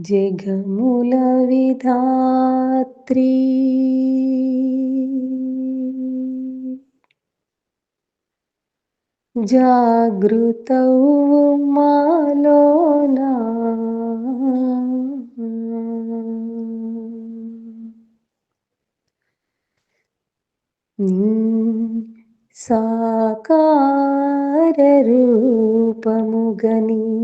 జగముల విధాత్రి. జాగృతవు మాలోనా. సాకార రూపముగని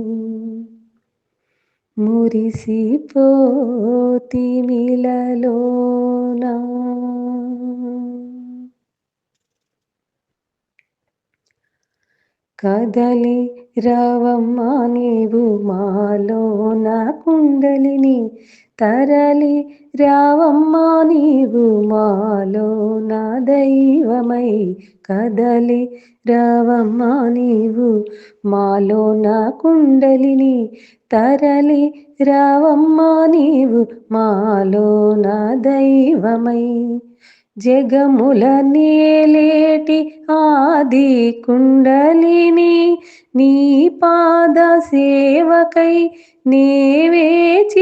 మురిసిపోతిమిలలోనా కదలి రావమ్మా నీవు మాలోన కుండలిని తరలి రావమ్మా నీవు మాలో నా దైవమై కదలి రావమ్మా నీవు మాలో నా కుండలిని తరలి రావమ్మా నీవు మాలో నా దైవమై. జగముల నేలేటి ఆది కుండలిని నీ పాద సేవకై నేవేచియుంటినమ్మా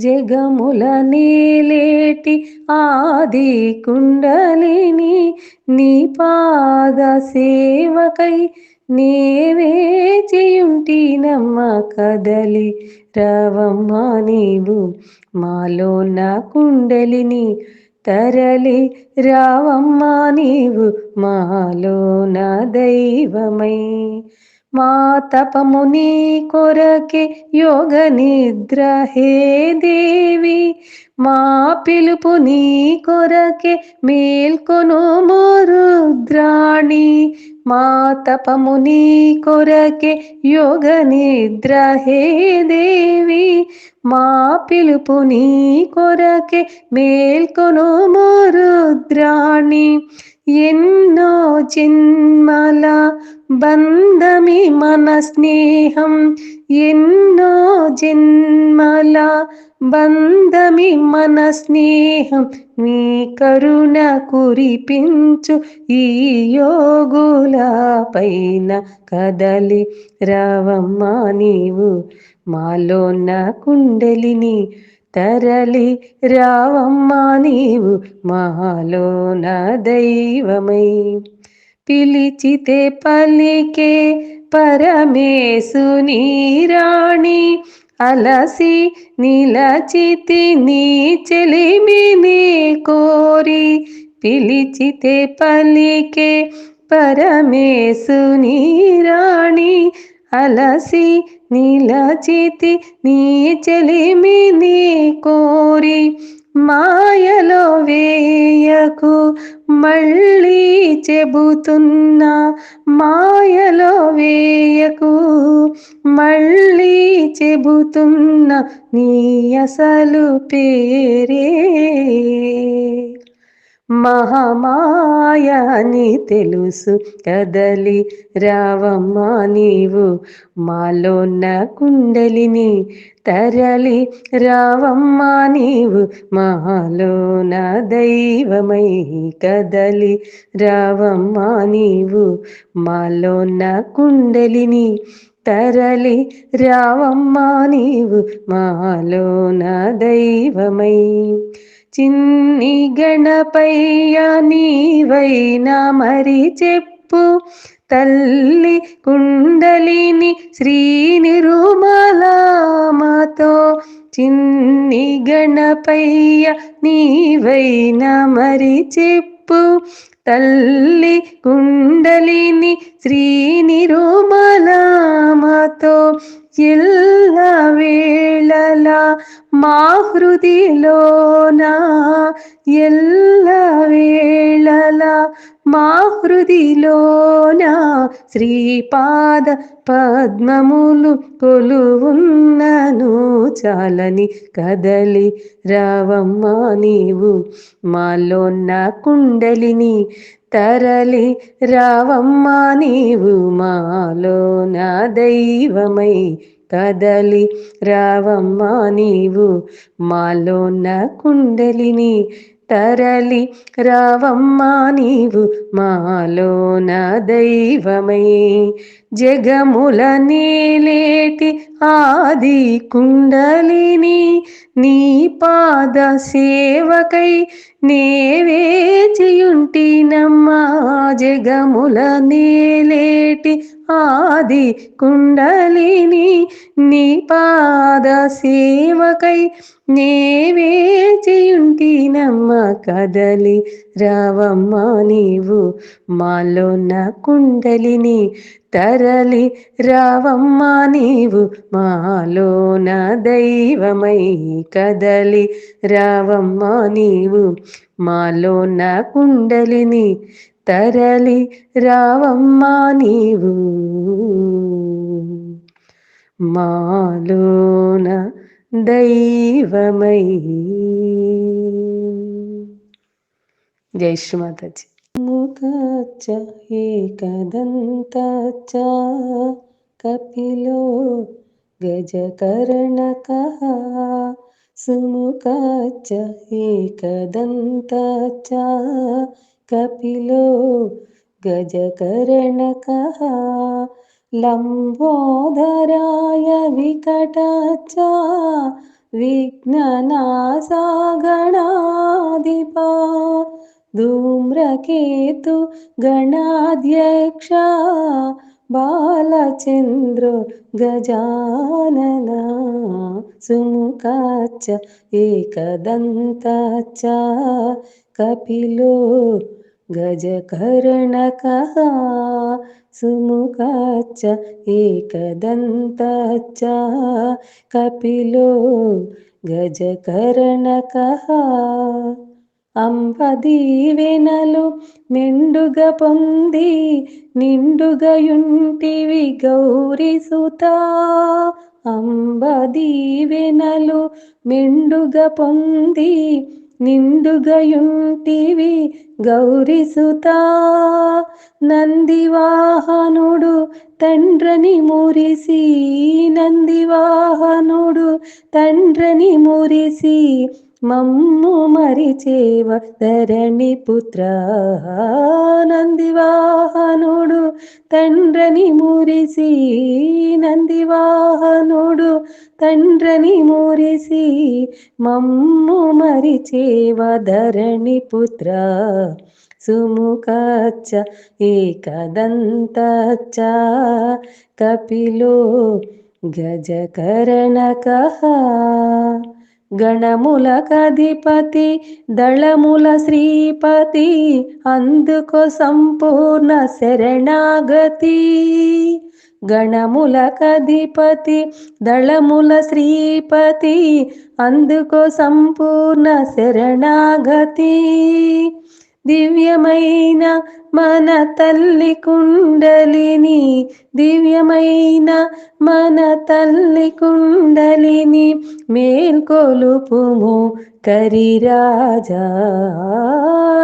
జగముల నేలేటి ఆది కుండలిని నీ పాద సేవకై నేవేచియుంటినమ్మ కదలి రవమ్మా నీవు మాలో నా కుండలిని తరలి రావమ్మా నీవు మాలో నా దైవమై. మా తపము నీ కొరకే యోగ నిద్ర హే దేవి. మా పిలుపు నీ కొరకే మేల్కొను రుద్రాణి మా తపము నీ కొరకే యోగ నిద్ర హే దేవి. మా పిలుపు నీ కొరకే మేల్కొను రుద్రాణి ఎన్నో జన్మల బంధమి మన స్నేహం. ఎన్నో జన్మల బంధమి మన స్నేహం. నీ కరుణ కురిపించు ఈ యోగుల పైన కదలి రవమ్మ నీవు. మాలోన కుండలిని తరలి రావమ్మా నీవు. మాలోన దైవమై పిలిచితే పలికే పరమేశుని రాణి. అలసి నిలచితి నీ చెలిమిని కోరి. పిలిచితే పలికే పరమేశుని రాణి. అలసి నిలచితి నీ చెలిమిని కోరి. మాయలో వేయకు మళ్ళీ చెబుతున్నా మాయలో వేయకు మళ్ళీ చెబుతున్నా నీ అసలు పేరే. మహమాయ అని తెలుసు కదలి రావమ్మా నీవు. మాలోన్న కుండలిని తరలి రావమ్మా నీవు. మహాలోన దైవమై కదలి రావమ్మా నీవు. మాలోన్న కుండలిని తరలి రావమ్మా నీవు. మాలోన దైవమై చిన్ని గణపయ్య నీవైనా మరి చెప్పు. తల్లి కుండలిని శ్రీ నిరుమలామతో చిన్ని గణపయ్య నీవైనా మరి చెప్పు. తల్లి కుండలిని శ్రీ నిరుమలామతో ఎల్ల వేళలా మా హృదిలోన ఎల్ల వేళలా మా హృదిలోన శ్రీపాద పద్మములు కొలువున్నను చాలని కదలి రావమ్మా నీవు. మాలోన్న కుండలిని తరలి రావమ్మా నీవు. మాలోన దైవమై కదలి రావమ్మా నీవు మాలో కుండలిని తరలి రావమ్మా నీవు మాలోన దైవమై. జగముల నీలేటి ఆది కుండలిని నీ పాద సేవకై నేవేచియుంటినమ్మా జగముల నీలేటి ఆది కుండలిని నీ పాద సేవకై నేవే నేవేచియుంటినమ్మ కదలి. రావమ్మ నీవు మాలోన కుండలిని తరలి. రావమ్మ నీవు మాలోన దైవమై కదలి. రావమ్మ నీవు మాలోన కుండలిని తరలి రావమ్మ నీవు మాలోన దైవమై జై శ్రీమాతాజీ ముఖచ్చ ఏకదంతచ్చ కపిలో గజకర్ణక సుముఖచ్చ ఏకదంతచ్చ कपिलो गजकर्णकः लम्बोदराय विकटच विघ्नना धूम्रकेतु गणाध्यक्ष बालचन्द्रो गजानन सुमुखाच्च एकदन्ताच्च कपिलो गजकर्णकः सुमुखाच्च एकदन्तच्च कपिलो గజకర్ణకః అంబదీవెనలు మెండుగ పొంది నిండుగయుంటివి గౌరిసుత అంబదీవెనలు మెండుగ పొంది నిండుగయుంటివి గౌరిసుత. నందివాహనుడు తండ్రని మురిసి నందివాహనుడు తండ్రని మురిసి మమ్ము మరిచేవ ధరణి పుత్ర నందివాహనుడు. తండ్రని మురిసి నందివాహనుడు. తండ్రని మురిసి మమ్ము మరిచేవ ధరణి పుత్ర. సుముఖచ్చ ఏకదంతచ్చ కపిలో గణముల కధిపతి దళముల శ్రీపతి అందుకో సంపూర్ణ శరణాగతి. గణముల కధిపతి దళముల శ్రీపతి అందుకో సంపూర్ణ శరణాగతి. దివ్యమైన మన తల్లి కుండలిని దివ్యమైన మన తల్లి కుండలిని మేల్కొలుపుము కరిరాజా.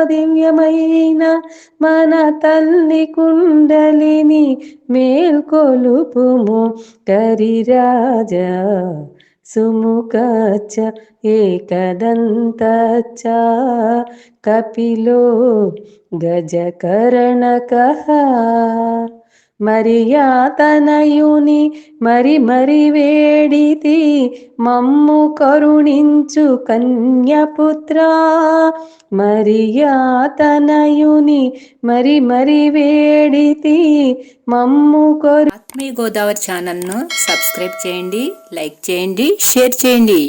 దివ్యమైన మన తల్లి కుండలిని మేల్కొలుపుము కరిరాజా. సుముఖచ్చ ఏకదంతచ్చ కపిలో గజకర్ణకః. మరియాతనయుని మరి మరి వేడితి మమ్ము కరుణించు కన్యపుత్ర. మరియాతనయుని మరి మరి వేడితి మమ్ము కరు ఆత్మీయ గోదావరి ఛానల్ను సబ్స్క్రైబ్ చేయండి లైక్ చేయండి షేర్ చేయండి.